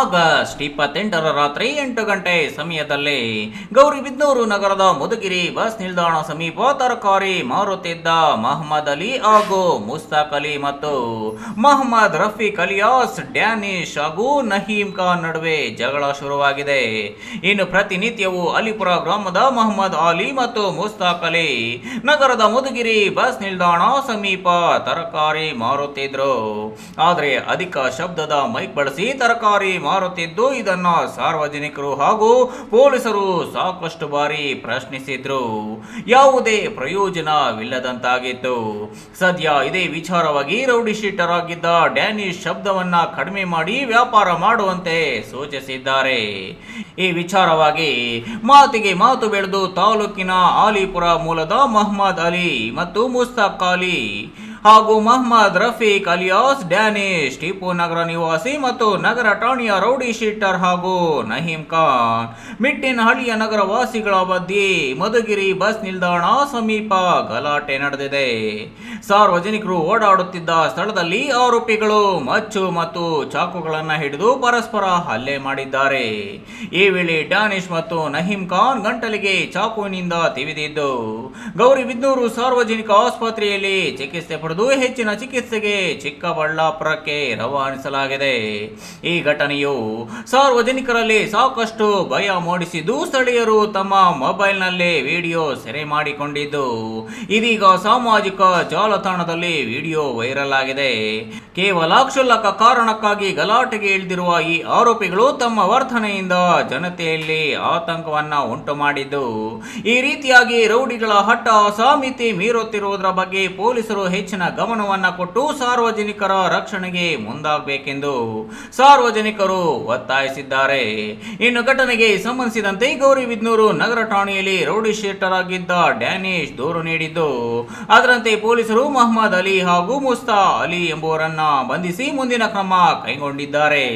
August ಇಪ್ಪತ್ತೆಂಟರ ರಾತ್ರಿ ಎಂಟು ಗಂಟೆ ಸಮಯದಲ್ಲಿ ಗೌರಿಬಿದ್ನೂರು ನಗರದ ಮುದುಗಿರಿ ಬಸ್ ನಿಲ್ದಾಣ ಸಮೀಪ ತರಕಾರಿ ಮಾರುತ್ತಿದ್ದ ಮಹಮ್ಮದ್ ಅಲಿ ಹಾಗೂ ಮುಸ್ತಾಕ್ ಅಲಿ ಮತ್ತು ಮಹಮ್ಮದ್ ರಫೀಕ್ ಅಲಿಯಾಸ್, ಡ್ಯಾನಿಶ್ ಹಾಗೂ ನಹೀಮ್ ಖಾನ್ ನಡುವೆ ಜಗಳ ಶುರುವಾಗಿದೆ. ಇನ್ನು ಪ್ರತಿನಿತ್ಯವೂ ಅಲಿಪುರ ಗ್ರಾಮದ ಮಹಮ್ಮದ್ ಅಲಿ ಮತ್ತು ಮುಸ್ತಾಕ್ ಅಲಿ ನಗರದ ಮುದುಗಿರಿ ಬಸ್ ನಿಲ್ದಾಣ ಸಮೀಪ ತರಕಾರಿ ಮಾರುತ್ತಿದ್ರು. ಆದರೆ ಅಧಿಕ ಶಬ್ದದ ಮೈಕ್ ಬಳಸಿ ತರಕಾರಿ ಮಾರುತ್ತಿದ್ದು ಇದನ್ನು ಸಾರ್ವಜನಿಕರು ಹಾಗೂ ಪೊಲೀಸರು ಸಾಕಷ್ಟು ಬಾರಿ ಪ್ರಶ್ನಿಸಿದ್ರು. ಯಾವುದೇ ಪ್ರಯೋಜನವಿಲ್ಲದಂತಾಗಿತ್ತು. ಸದ್ಯ ಇದೇ ವಿಚಾರವಾಗಿ ರೌಡಿ ಶೀಟರ್ ಆಗಿದ್ದ ಡ್ಯಾನಿಶ್ ಶಬ್ದವನ್ನ ಕಡಿಮೆ ಮಾಡಿ ವ್ಯಾಪಾರ ಮಾಡುವಂತೆ ಸೂಚಿಸಿದ್ದಾರೆ. ಈ ವಿಚಾರವಾಗಿ ಮಾತಿಗೆ ಮಾತು ಬೆಳೆದು ತಾಲೂಕಿನ ಆಲಿಪುರ ಮೂಲದ ಮಹಮ್ಮದ್ ಅಲಿ ಮತ್ತು ಮುಸ್ತಾಕ್ ಅಲಿ ಹಾಗೂ ಮಹಮ್ಮದ್ ರಫೀಕ್ ಅಲಿಯಾಸ್, ಡ್ಯಾನಿಶ್, ಟಿಪ್ಪು ನಗರ ನಿವಾಸಿ ಮತ್ತು ನಗರ ಠಾಣೆಯ ರೌಡಿ ಶೀಟರ್ ಹಾಗೂ ನಹೀಂ ಖಾನ್. ಮಿಟ್ಟಿನಹಳ್ಳಿಯ ನಗರ ವಾಸಿಗಳ ಬದ್ದಿ ಮಧುಗಿರಿ ಬಸ್ ನಿಲ್ದಾಣ ಸಮೀಪ ಗಲಾಟೆ ನಡೆದಿದೆ. ಸಾರ್ವಜನಿಕರು ಓಡಾಡುತ್ತಿದ್ದ ಸ್ಥಳದಲ್ಲಿ ಆರೋಪಿಗಳು ಮಚ್ಚು ಮತ್ತು ಚಾಕುಗಳನ್ನು ಹಿಡಿದು ಪರಸ್ಪರ ಹಲ್ಲೆ ಮಾಡಿದ್ದಾರೆ. ಈ ವೇಳೆ ಡ್ಯಾನಿಶ್ ಮತ್ತು ನಹೀಂ ಖಾನ್ ಗಂಟಲಿಗೆ ಚಾಕುವಿನಿಂದ ತಿವಿದಿದ್ದು. ಗೌರಿಬಿದ್ನೂರು ಸಾರ್ವಜನಿಕ ಆಸ್ಪತ್ರೆಯಲ್ಲಿ ಚಿಕಿತ್ಸೆ ಪಡೆದು ಹೆಚ್ಚಿನ ಚಿಕಿತ್ಸೆಗೆ ಚಿಕ್ಕಬಳ್ಳಾಪುರಕ್ಕೆ ರವಾನಿಸಲಾಗಿದೆ. ಈ ಘಟನೆಯು ಸಾರ್ವಜನಿಕರಲ್ಲಿ ಸಾಕಷ್ಟು ಭಯ ಮೂಡಿಸಿದ್ದು ಸ್ಥಳೀಯರು ತಮ್ಮ ಮೊಬೈಲ್ನಲ್ಲಿ ವಿಡಿಯೋ ಸೆರೆ ಮಾಡಿಕೊಂಡಿದ್ದು, ಇದೀಗ ಸಾಮಾಜಿಕ ಜಾಲತಾಣದಲ್ಲಿ ವಿಡಿಯೋ ವೈರಲ್ ಆಗಿದೆ. ಕೇವಲ ಕ್ಷುಲ್ಲಕ ಕಾರಣಕ್ಕಾಗಿ ಗಲಾಟೆಗೆ ಇಳಿದಿರುವ ಈ ಆರೋಪಿಗಳು ತಮ್ಮ ವರ್ತನೆಯಿಂದ ಜನತೆಯಲ್ಲಿ ಆತಂಕವನ್ನ ಉಂಟು ಮಾಡಿದ್ದು, ಈ ರೀತಿಯಾಗಿ ರೌಡಿಗಳ ಹಟ್ಟ ಸಾಮಿತಿ ಮೀರುತ್ತಿರುವುದರ ಬಗ್ಗೆ ಪೊಲೀಸರು ಹೆಚ್ಚಿನ ಗಮನವನ್ನ ಕೊಟ್ಟು ಸಾರ್ವಜನಿಕರ ರಕ್ಷಣೆಗೆ ಮುಂದಾಗಬೇಕೆಂದು ಸಾರ್ವಜನಿಕರು ಒತ್ತಾಯಿಸಿದ್ದಾರೆ. ಇನ್ನು ಘಟನೆಗೆ ಸಂಬಂಧಿಸಿದಂತೆ ಗೌರಿಬಿದ್ನೂರು ನಗರ ಠಾಣೆಯಲ್ಲಿ ರೌಡಿ ಶೀಟರ್ ಆಗಿದ್ದ ಡ್ಯಾನಿಶ್ ದೂರು ನೀಡಿದ್ದು, ಅದರಂತೆ ಪೊಲೀಸರು ಮೊಹಮ್ಮದ್ ಅಲಿ ಹಾಗೂ ಮುಸ್ತಾ ಅಲಿ ಎಂಬುವರನ್ನ ಬಂಧಿಸಿ ಮುಂದಿನ ಕ್ರಮ ಕೈಗೊಂಡಿದ್ದಾರೆ.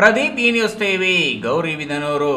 ಪ್ರದೀಪ್ ಈ ನ್ಯೂಸ್ ಟಿವಿ ಗೌರಿಬಿದನೂರು